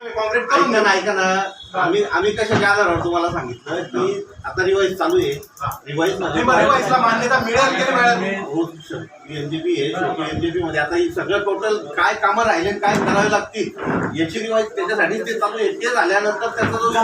Concrete करून ऐका द्या ना ऐका ना. आम्ही आम्ही कशाच्या आधारावर तुम्हाला सांगितलं की आता रिवाईज चालू आहे. रिवाईज रिवाईजला मान्यता मिळेल की नाही मिळेल? एनजीपी आहे एनजीपी मध्ये. आता ही सगळं टोटल काय कामं राहिले काय करावे लागतील याची रिवाईज त्याच्यासाठी ते चालू आहे. ते झाल्यानंतर त्याचा जो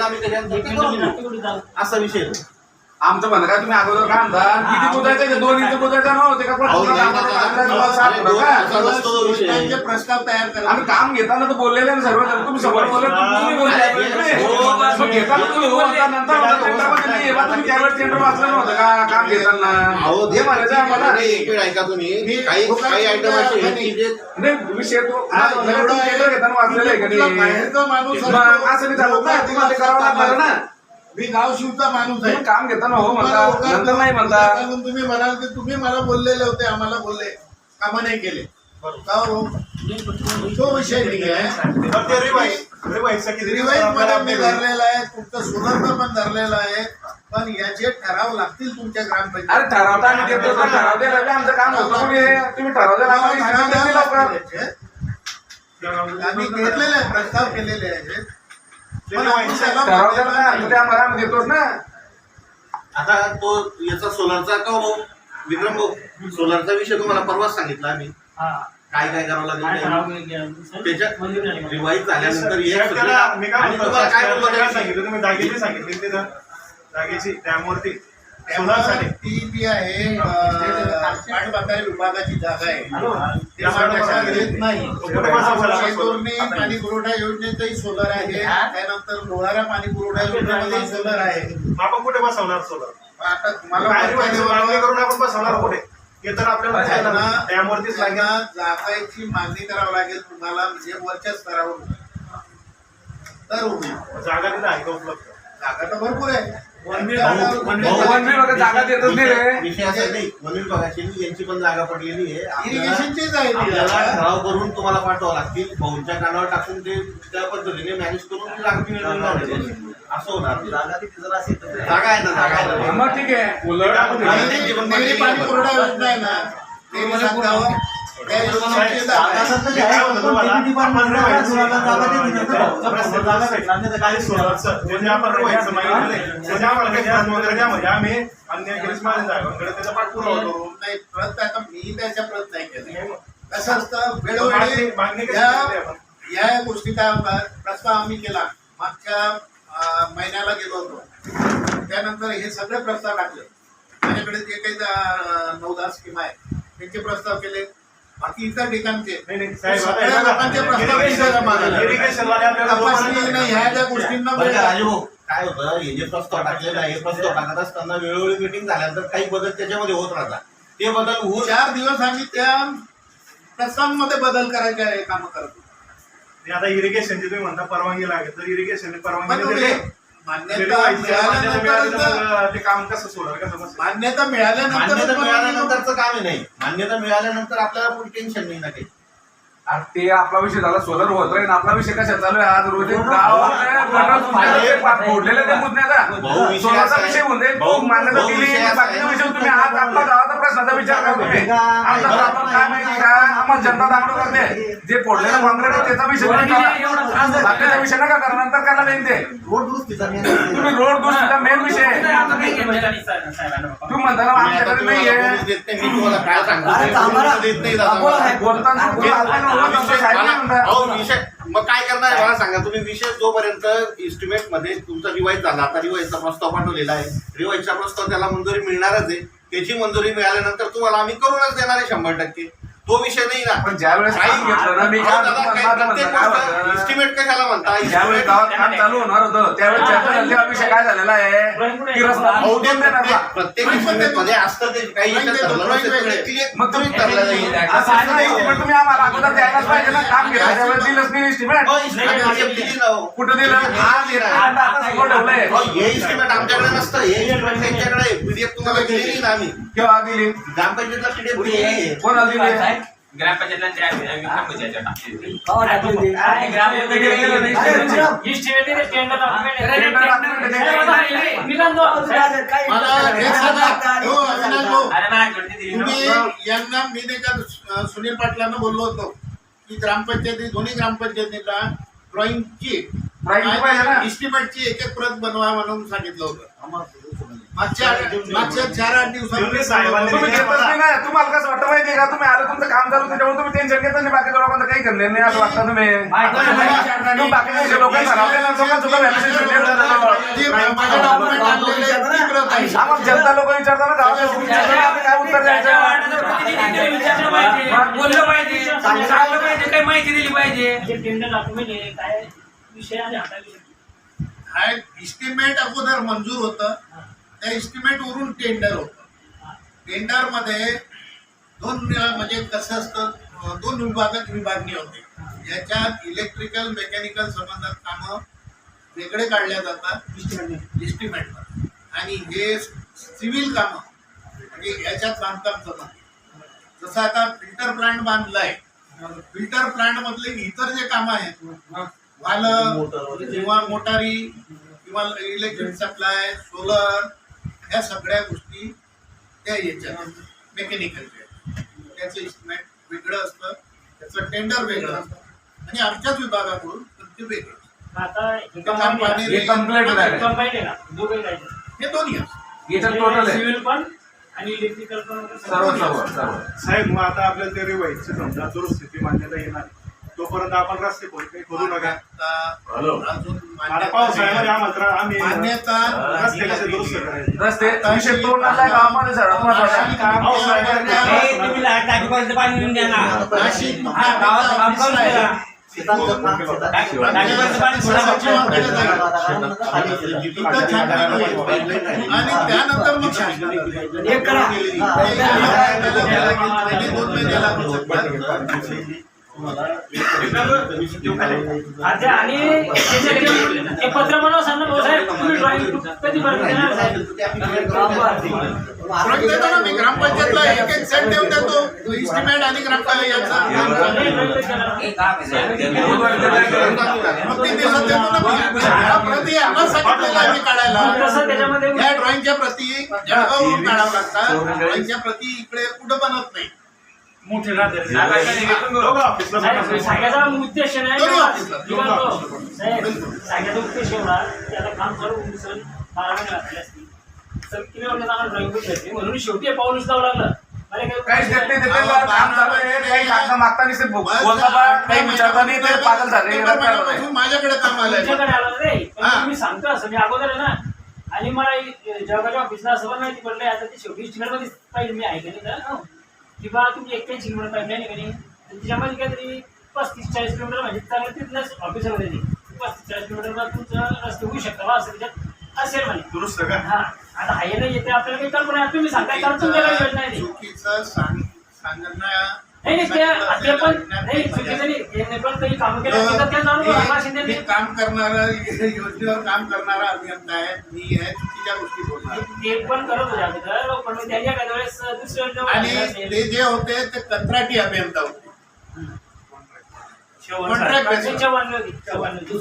आम्ही त्याच्यानंतर. असा विषय. आमचं म्हणणं काय तुम्ही अगोदर काय म्हणता? किती बुजायचे ते दोन इंच बुजायचं नव्हते का पण तुम्हाला का? प्रस्ताव तयार करा. आम्ही काम घेताना तर बोललेले ना सर्व जण. तुम्ही समोर बोलले तुम्ही बोलले हो, मग घेताना तुम्ही हो म्हणता, नंतर म्हणता, टेंडरमध्ये नाही, बा, तुम्ही त्यावेळेस टेंडर वाचलं नव्हतं का? काम घेताना. अहो हे म्हणायचं नाही, एक वेळ ऐका तुम्ही. काही काही आयटम असे आहेत की जे नाही. विषय तो हा, तुम्ही एवढं आहे. टेंडर घेताना वाचलेलं आहे का नाही? बाहेरचा माणूस मग असं नाही झालं ना, तुम्हाला ते करावं लागणार ना. मी गाव शिवचा माणूस आहे. तुम्ही काम घेताना हो म्हणता. तुम्हाला उगाच नंतर नाही म्हणता. सांगून तुम्ही म्हणाल की तुम्ही मला बोललेले होते आम्हाला बोलले. कामं नाही केले. का हो? तो विषय नाही आहे. बरं, ते किती रिवाईज मी? धरलेला आहे. तुमचं सोलरचं पण धरलेलं आहे. पण याचे ठराव लागतील तुमच्या अरे ग्रामपंचायत ठरवता आम्ही देतो आमचं काम होतं तुम्ही ठरवलं आम्हाला. सांगितलं नाही लवकर. आम्ही घेतलेले आहे प्रस्ताव केलेले आहेत. ते ना उद्या आता तो याचा सोलरचा का हो विक्रम भाऊ सोलरचा विषय तुम्हाला परवाच सांगितला आम्ही. काय काय करावं लागेल त्याच्यात रिवाईज झाल्यानंतर एक काय आणि म्हणतो, तुम्हाला काय साहेब, बोललो काय त्याविषयी? सांगितलं तुम्ही जागेची सांगितली तिथं. जागेची त्यामुळे ती जी आहे विभागाची जागा आहे. नाही. पाणी पुरवठा योजनेतही सोलर आहे. त्यानंतर लोहारा पाणी पुरवठा योजनेमध्येही सोलर आहे. आपण कुठे बसवणार सोलर आता तुम्हाला करून आपण बसवणार कुठे? हे तर आपल्याला जागाची मागणी करावी लागेल तुम्हाला म्हणजे वरच्या स्तरावर. तर जागा तिथं आहे का उपलब्ध? जागा तर भरपूर आहे. जागा- देतच नाही रे. विषय असा नाही. वन विभागाची यांची पण जागा पडलेली आहे. इरिगेशनचीच आहे ती आपल्याला. ठराव करून तुम्हाला पाठवावं लागतील. भाऊंच्या कानावर टाकून ते त्या पद्धतीने मॅनेज करून ती जागा मिळणार आहे. असं होणार. जागा आहे ना जागा आहे. ना. मग ठीक आहे. उलट पण. पुरवठा योजना आहे ना. नेहमी सांगावं. सोलरचं म्हणजे आम्ही अन्य त्याचा पाठपुरावा करू नाही प्रत आता मी त्याच्या प्रत नाही केले. कसं असतं? वेळोवेळी या गोष्टी काय होतात? प्रस्ताव आम्ही केला. मागच्या महिन्याला गेलो होतो. त्यानंतर हे सगळे प्रस्ताव टाकले. माझ्याकडे जे काही नऊ दहा स्कीम आहे त्यांचे प्रस्ताव केले. बाकी इतर ठिकाणचे. नाही, नाही, साहेब, आता सगळ्या लोकांचे प्रस्ताव नाही ह्या ज्या गोष्टींना काय होतं हे जे प्रस्ताव टाकलेलं आहे हे प्रस्ताव टाकत असताना वेळोवेळी मिटिंग झाल्यानंतर काही बदल त्याच्यामध्ये होत राहतात. ते बदल होऊन चार दिवस आम्ही त्या प्रस्तावांमध्ये बदल करायचे काम करतो. ते आता इरिगेशनची तुम्ही म्हणता परवानगी लागेल तर इरिगेशन पण परवानगी. मान्यता रिवाईजच्या मान्यता मिळाली तर मिळाल्यानंतर मग ते काम कसं सोडणार? मान्यता मिळाल्यानंतर मान्यता मिळाल्यानंतरचं काम आहे नाही मान्यता मिळाल्यानंतर आपल्याला कोणी टेन्शन नाही ना काही अरे ते आपला विषय झाला सोलर होत राहील आपला विषय कशा चालू आहे? आज रोज फोडलेलं ते मुद्द्याचा. भाऊ, विषय सोलरचा असा आहे. विषय होऊन जाईल. भाऊ, मान्यता दिली असा बाकीचा आहे. विषय तुम्ही आज आपला गावाचा प्रश्नाचा विचार करा तुम्ही. आमचा प्रॉब्लेम काय माहिती का आम्हाला जनता दाखवू करते. जे फोडलेलं काँग्रेस आहे त्याचा विषय. बाकीचा विषय नका करा नंतर करा नाही ते. तुम्ही रोड दुरुस्तीचा मेन विषय आहे. तुम्ही म्हणता ना आमच्याकडे नाही, दादा. बोलताना हे- हा विषय मग काय करणार आहे? मला सांगा तुम्ही विषय जोपर्यंत इस्टिमेटमध्ये तुमचा रिवाईज झाला आता रिवाईजचा प्रस्ताव पाठवलेला आहे. रिवाईजचा प्रस्ताव त्याला मंजुरी मिळणारच आहे. त्याची मंजुरी मिळाल्यानंतर तुम्हाला आम्ही करूनच देणार आहे शंभर टक्के. तो विषय नाही ना पण ज्यावेळेस काम घेतलं ना मी काय म्हणतो, माझं म्हणणं काय होतं? इस्टिमेट कशाला म्हणता ज्यावेळेस गावात काम चालू होणार होतं त्यावेळेस चर्चा झाली हा काय झालेला आहे की रस्ता प्रत्येकमध्ये असतं ते काही मग तुम्ही ठरलं नाही, पण तुम्ही आम्हाला अगोदर द्यायलाच पाहिजे ना काम घेतलं त्यावेळेस दिलंच नाही. हो, हो. कुठं दिलं आज आता ठेवलंय हे इस्टिमेट आमच्याकडे नसतं हे त्यांच्याकडे पीडीएफ तुम्हाला दिलेली ना आम्ही केव्हा दिली ग्रामपंचायतला आहे. कोणाला दिली ग्रामपंचायतला त्या टाकली? आणि गेलं नाही. मला सांगा. हो, अविनाश भाऊ, अरे माझ्याकडे दिली ना. तुम्ही यांना मी नाही का सुनील पाटलांना बोललो होतो की ग्रामपंचायती दोन्ही ग्रामपंचायतीला ड्रॉइंगची Drawing पाहिजे ना? इस्टिमेटची एक एक प्रत बनवा म्हणून सांगितलं होतं. मागच्या मागच्या चार आठ तुम्ही घेतच नाही ना तुम्हाला कसं वाटतं माहितीये का तुम्ही आलं तुमचं काम चालू त्याच्यामुळे तुम्ही टेन्शन घेत नाही बाकीच्या काही करणार नाही असं वाटतं तुम्ही बाकीच्या. आम्हाला जनता लोक विचारताना काय उत्तर द्यायचं बोललं पाहिजे पाहिजे काही माहिती दिली पाहिजे म्हणजे काय हा इस्टिमेट अगोदर मंजूर होतं त्या इस्टिमेट वरून टेंडर होतं. टेंडरमध्ये दोन म्हणजे कसं असतं दोन विभागात विभागणी होते. याच्यात इलेक्ट्रिकल मेकॅनिकल संबंधात कामं वेगळे काढल्या जातात. इस्टिमेट आणि हे सिव्हिल कामं म्हणजे याच्यात बांधकाम संबंध जसं आता फिल्टर प्लांट बांधलाय. फिल्टर प्लांट मधले इतर जे कामं आहेत वालं किंवा मोटारी किंवा इलेक्ट्रिक सप्लाय सोलर ह्या सगळ्या गोष्टी त्या याच्यात मेकॅनिकलच्या त्याचं इस्टिमेट वेगळं असतं त्याचं टेंडर वेगळं असतं. आणि आमच्याच विभागाकडून पण ते वेगळं हे हे हे दोन्ही सिव्हिल पण आणि इलेक्ट्रिकल पण. सर्व सर्व सर्व. साहेब मग आता आपल्याला ते रिवाईची समजा दुरुस्तीची मान्यता येणार तोपर्यंत आपण रस्ते काही करू नका आता पावसाळ्यामध्ये आम्हाला तर आम्ही मान्यता रस्ते कसे दुरुस्त करायचे रस्ते विषय तोडण्याचा आहे गावामध्ये सगळ्यात महत्त्वाचा पावसाळ्यामध्ये तुम्ही टाकीपर्यंत पाणी घेऊन द्या ना नाशिक हा, गावात काम करून द्या. टाकीपर्यंत पाणी सोडा फक्त. इथं छाननी होईल. आणि त्यानंतर मग. एक करा. आणि त्याच्या- हे पत्र बनवा सांगा भाऊ साहेब तुम्ही ड्रॉइंग कधी बनवून देणार साहेब? प्रत्येकाला मी ग्रामपंचायतला एक एक सेट देऊन देतो इस्टिमेट आणि ग्रामपंचायत याचा हे drawing देणार. मग तीन दिवसात देतो ना मी. ह्या प्रती आम्हाला सांगितलेलं आहे मी काढायला तसं त्याच्यामध्ये या ड्रॉइंगच्या प्रती जळगावहून काढावं लागतात ड्रॉइंगच्या प्रती इकडे कुठं बनत नाही बसा. सांगायचा उद्देश नाही. एवढा काम होऊन सण महिने घातले असतील आम्हाला ड्रॉइंग भेटली म्हणून शेवटी हे पाऊल उचलावं लागलं. काहीच देत नाही नाही. काही कागद मागता नाही. काही विचारता नाही ते पागल झाले माझ्याकडे काम तुमच्याकडे आलं रे. तुम्ही सांगतो असं मी अगोदर आहे ना आणि मला जळगावच्या ऑफिसला असं पण माहिती पडलंय आता ते शेवटी मध्ये पाहिजे मी ऐकलं नाही का हो. की बा तुम्ही एक्क्याऐंशी किलोमीटर आहे का नाही त्याच्यामध्ये काहीतरी पस्तीस चाळीस किलोमीटर म्हणजे चांगलं तिथलंच ऑफिसरमध्ये पस्तीस चाळीस किलोमीटर तुमचं रस्ते होऊ शकता बा असं त्याच्यात असेल म्हणे दुरुस्त का हा आता हाय नाही येते आपल्याला काही कल्पना. तुम्ही सांगताय कारण तुमच्या काही योजना आहे. चुकीचं सांग नाही नाही ते पण नाही चुकीचं नाही त्यांनी पण काही कामं केलं. तर शिंदे मी काम करणारा योजनेवर काम करणारा अभियंता आहे. मी हे चुकीच्या गोष्टी बोलणार. ते पण करत होते अगोदर पण मग त्यांनी एखाद्या वेळेस दुसऱ्या योजना आणि. ते जे होते ते कंत्राटी अभियंता होते चव्हाण साहेब. चव्हाण होती, चव्हाण होती. कंत्राटी आहे चव्हाण होती, चव्हाण होती.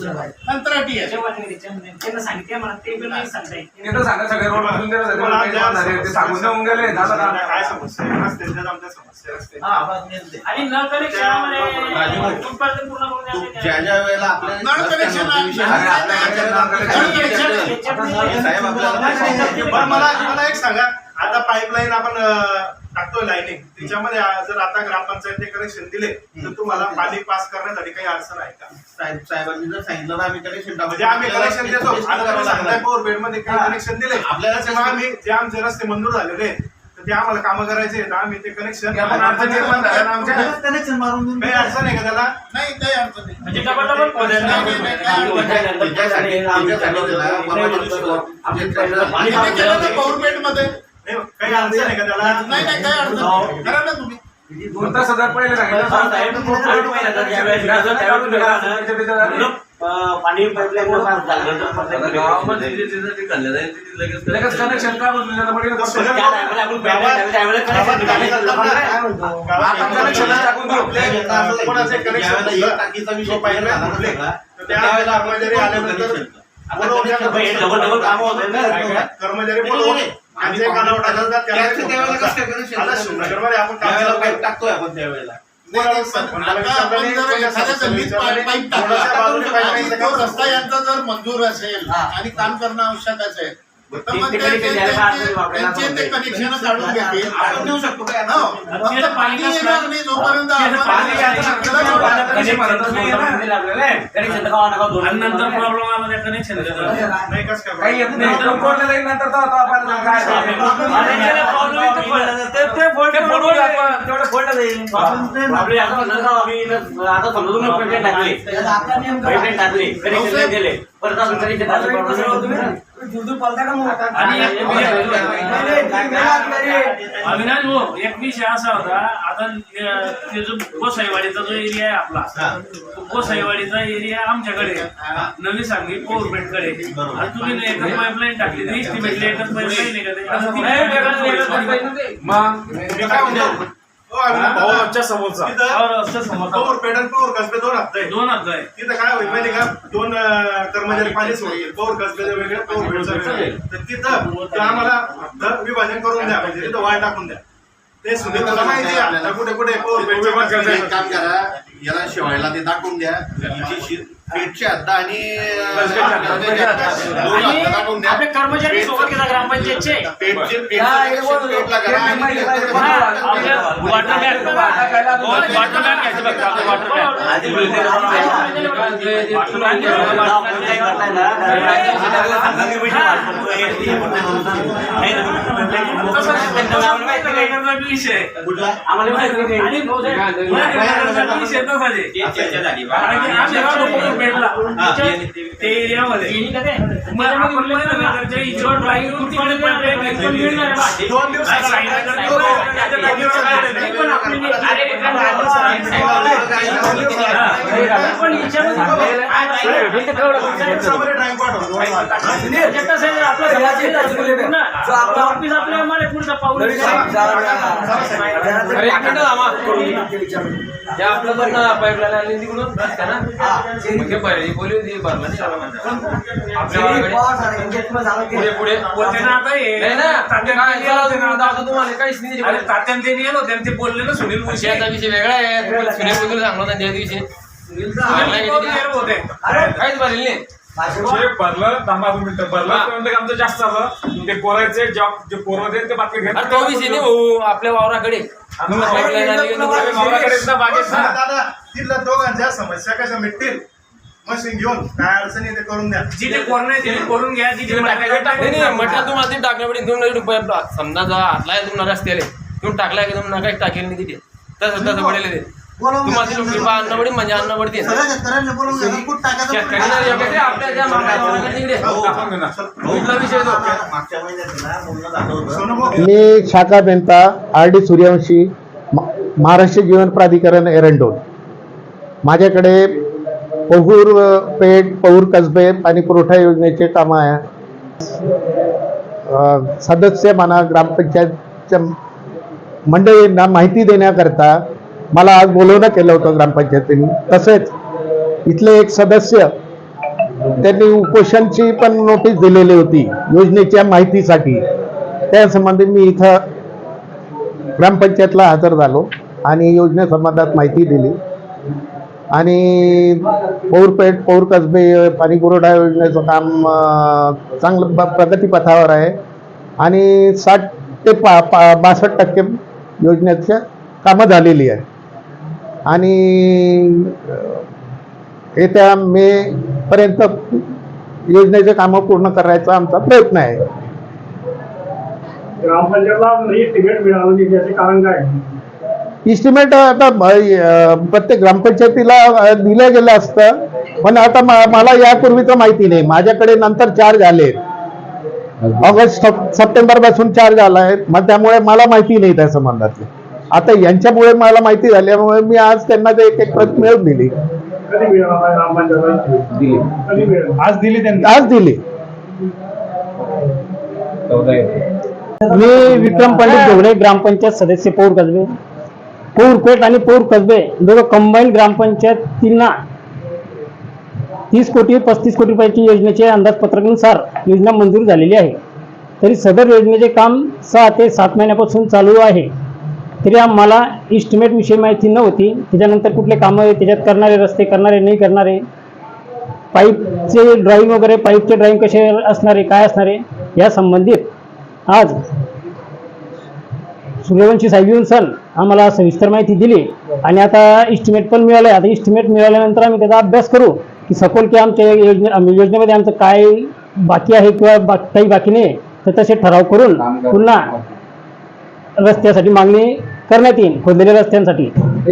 त्यांना सांगितले मला ते पण नाही सांगता येत. ते तर सांगा सगळे रोड बांधून दिले सगळे road काही झाले. ते सांगून देऊन गेले झालं आता का काय समस्या आहे रस्त्यांच्याच आमच्या समस्या रस्ते आणि न कनेक्शनामध्ये उत्पादन पूर्ण करून तू द्यायचं. ज्या ज्या वेळेला आपल्याला नळ connection आहे. विषय अरे आपल्याकडे नळ connection याच्यात- याच्यात नाही. साहेब आपल्याला बरं मला मला एक सांगा आता पाईपलाईन आपण टाकतोय लाईनिंग त्याच्यामध्ये जर आता ग्रामपंचायतने कनेक्शन दिले तर तुम्हाला पाणी पास करण्यासाठी काही अडचण आहे का? साहेब साहेबांनी जर सांगितलं तर आम्ही कनेक्शन म्हणजे आम्ही कनेक्शन देतो. आता बेडमध्ये काही कनेक्शन दिले. आपल्याला त्याच्यामुळे आम्ही जे आमचे रस्ते मंजूर झालेले आहेत, तर ते आम्हाला कामं करायचे आहेत. आम्ही ते कनेक्शन ते आपण अडचण निर्माण झाल्या ना आमच्या. काही अडचण आहे का त्याला? नाही काही अडचण नाही. म्हणजे डबल डबल काही अडचण आहे का त्याला नाही नाही काय अडचण नाही. करा ना तुम्ही दोन तास हजार पहिले पाणी लगेच कनेक्शन का? आता टाकून देऊ. कोणाचे टाकीचा विषय तर त्यावेळेला कर्मचारी आल्यानंतर बोलवून बोलवून कानावर त्यावेळेला आपण पाईप. टाकतोय आपण त्यावेळेला. रस्ता यांचा जर मंजूर असेल आणि काम करणं आवश्यक असेल कनेक्शन काढून घेतील आपण देऊ शकतो काय. फक्त पाणी येणार नाही जोपर्यंत आपण पाणी याचं आणि नंतर प्रॉब्लेम आला त्या कनेक्शन नाही कसं काय काही येत नाही. तो कोणला जाईल नंतर तो आता आपण काय आता समजा तुम्ही पेमेंट टाकले. पेमेंट टाकले. कनेक्शन दिले परत अजून कनेक्शन प्रॉब्लेम अविनाश भाऊ एक विषय असा होता. आता ते जो गोसाईवाडीचा जो एरिया आहे आपला तो गोसाईवाडीचा एरिया आमच्याकडे आहे. नवी सांगली पोरपेटकडे आणि तुम्ही एकच पाईपलाईन टाकली ती इस्टिमेटली एकच पाईपलाईन आहे का हो, भाऊ, तिथं और असं समजतं. पवार पेड आणि पवार कसबे दोन हप्ते. दोन आहे तिथं काय होईल माहिती का? दोन कर्मचारी पाणी सोडतील पौर कसबेचं वेगळं पौर तर तिथं ते आम्हाला हप्ता विभाजन करून द्या. म्हणजे तिथं वाढ टाकून द्या. ते सुनीताला माहिती आहे आता कुठे कुठे पौर कसबे. काम करा. याला शिवायला ते दाखवून द्या. पेटची हद्द आणि आपले कर्मचारी सोबत घेतात ग्रामपंचायतचे हा, वॉटर बॅग वॉटर बॅग घ्यायचं बघा वॉटर बॅग विषय आम्हाला माहिती नाही. आणि विषय तसाच आहे. कारण की आम्ही राहतो पोरपेटला. ते एरियामध्ये Office आपल्या मला पुढचा पाऊल आपलं पण पाईपलाईन आली तिकडून रस्त्या ना मग ते पहिले बोलली होती भरला नाही आला. आपल्या गावाकडे. पुढे पुढे. बोलते ना आता हे. नाही ना तात्या काय ते चला होते ना. तुम्ही दाखवतो तुम्हाला. काहीच नाही अरे तात्यान ते नेलं होतं आणि ते बोलले ना सुनील. विषयाचा विषय वेगळा आहे. तुम्हाला सुनील बद्दल सांगलो ना त्या दिवशी. सुनील होते. काहीच भरले नाही. जे भरलं मिनिटं. भरलं हा. त्यानंतर आमचं जास्त झालं. ते जॉब जे पोरं ते बाकी घेत तो विषय नाही भाऊ. आपल्या वावराकडे. बागेत तिथल्या दोघांच्या समस्या कशा मिटतील? मशीन घेऊन. काय अडचणी ते करून द्या. जिथे कोरोना आहे तिथे करून घ्या जिथे नाही टाकायचं नाही म्हटलं तुम्हाला ते टाकल्या पडे दोन रुपये आपला. समजा जा हातलाय तुम्हाला रस्त्याले. तुम्ही टाकलाय की तुम्ही काहीच टाकेल नाही तिथे. तसं तसं पडेल ते. तुम्हाला अन्न पडेल म्हणजे अन्न पडते सोनू भाऊ, मी शाखा बेंता आर डी सूर्यवंशी महाराष्ट्र जीवन प्राधिकरण एरंडोल. माझ्याकडे पहूर पेठ पहूर कसबे पाणी पुरवठा योजनेचे कामं आहे. सदस्य म्हणा ग्रामपंचायतच्या मंडळींना माहिती देण्याकरता मला आज बोलवणं केलं होतं ग्रामपंचायतीने. तसेच इथले एक सदस्य त्यांनी उपोषणची पण नोटीस दिलेली होती योजनेच्या माहितीसाठी. त्यासंबंधी मी इथं ग्रामपंचायतला हजर झालो आणि योजनेसंबंधात माहिती दिली. आणि पौरपेठ पौर कसबे पाणी पुरवठा योजनेचं काम चांगलं प्रगतीपथावर आहे. आणि साठ ते पा पा बासष्ट टक्के योजनेच्या कामं झालेली आहे. आणि येत्या मे पर्यंत योजनेचे कामं पूर्ण करायचा आमचा प्रयत्न आहे. ग्रामपंचायतला एस्टिमेट मिळालं नाही त्याचे कारण काय? इस्टिमेट आता प्रत्येक ग्रामपंचायतीला दिलं गेलं असतं. पण आता मला यापूर्वीच माहिती नाही. माझ्याकडे नंतर चार्ज आले ऑगस्ट सप- सप्टेंबरपासून चार्ज आला आहे मग त्यामुळे मला माहिती नाही त्या संबंधातली. आता यांच्यामुळे मला माहिती झाल्यामुळे मी आज त्यांना ते एक एक प्रत मिळवून दिली. आज दिली त्यांनी. आज दिली. मी विक्रम पंडित ढोबळे ग्रामपंचायत सदस्य पौर कसबे पौरपेठ आणि पौर कसबे दोघं कंबाईन ग्रामपंचायतींना तीस कोटी पस्तीस कोटी रुपयाची योजनेचे अंदाजपत्रकानुसार योजना मंजूर झालेली आहे. तरी सदर योजनेचे काम सहा ते सात महिन्यापासून चालू आहे. तरी आम्हाला इस्टिमेटविषयी माहिती नव्हती. त्याच्यानंतर कुठले कामं आहे त्याच्यात करणारे रस्ते करणारे नाही करणारे पाईपचे ड्रॉईंग वगैरे पाईपचे ड्रॉईंग कसे असणारे काय असणारे या संबंधित आज सूर्यवंशी साहेब येऊन सण आम्हाला सविस्तर माहिती दिली. आणि आता इस्टिमेट पण मिळालं आहे आता इस्टिमेट मिळाल्यानंतर आम्ही त्याचा अभ्यास करू की सखोल की आमच्या योजने योजनेमध्ये आमचं काय बाकी आहे किंवा बा काही बाकी नाही तर तसे ठराव करून पुन्हा रस्त्यासाठी मागणी करण्यात येईल खोदलेल्या रस्त्यांसाठी.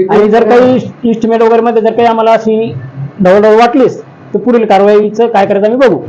आणि जर काही इस्टिमेट वगैरे मध्ये जर काही आम्हाला अशी ढवळढवळ वाटलीच तर पुढील कारवाईचं काय करायचं आम्ही बघू.